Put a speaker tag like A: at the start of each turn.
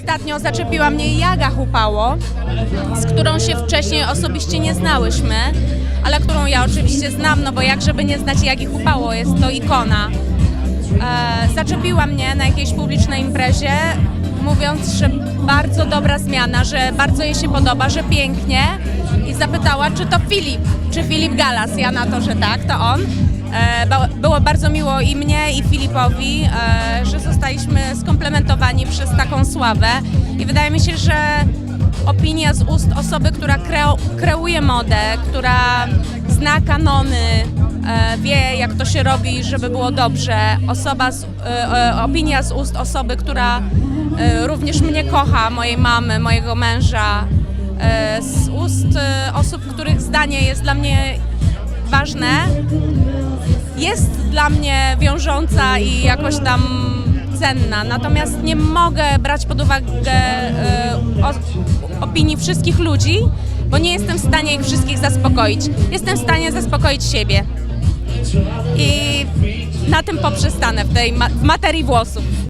A: Ostatnio zaczepiła mnie Jaga Hupało, z którą się wcześniej osobiście nie znałyśmy, ale którą ja oczywiście znam, no bo jak żeby nie znać Jagi Hupało, jest to ikona. E, zaczepiła mnie na jakiejś publicznej imprezie, mówiąc, że bardzo dobra zmiana, że bardzo jej się podoba, że pięknie i zapytała, czy to Filip, czy Filip Galas. Ja na to, że tak, to on. E, było bardzo miło i mnie, i Filipowi, e, że zostaliśmy skomplementowani przez taką sławę i wydaje mi się, że opinia z ust osoby, która kreuje modę, która zna kanony, e, wie jak to się robi, żeby było dobrze. Osoba z, e, e, opinia z ust osoby, która również mnie kocha, mojej mamy, mojego męża, z ust osób, których zdanie jest dla mnie ważne, jest dla mnie wiążąca i jakoś tam cenna. Natomiast nie mogę brać pod uwagę e, o, opinii wszystkich ludzi, bo nie jestem w stanie ich wszystkich zaspokoić. Jestem w stanie zaspokoić siebie. I na tym poprzestanę w tej ma- w materii włosów.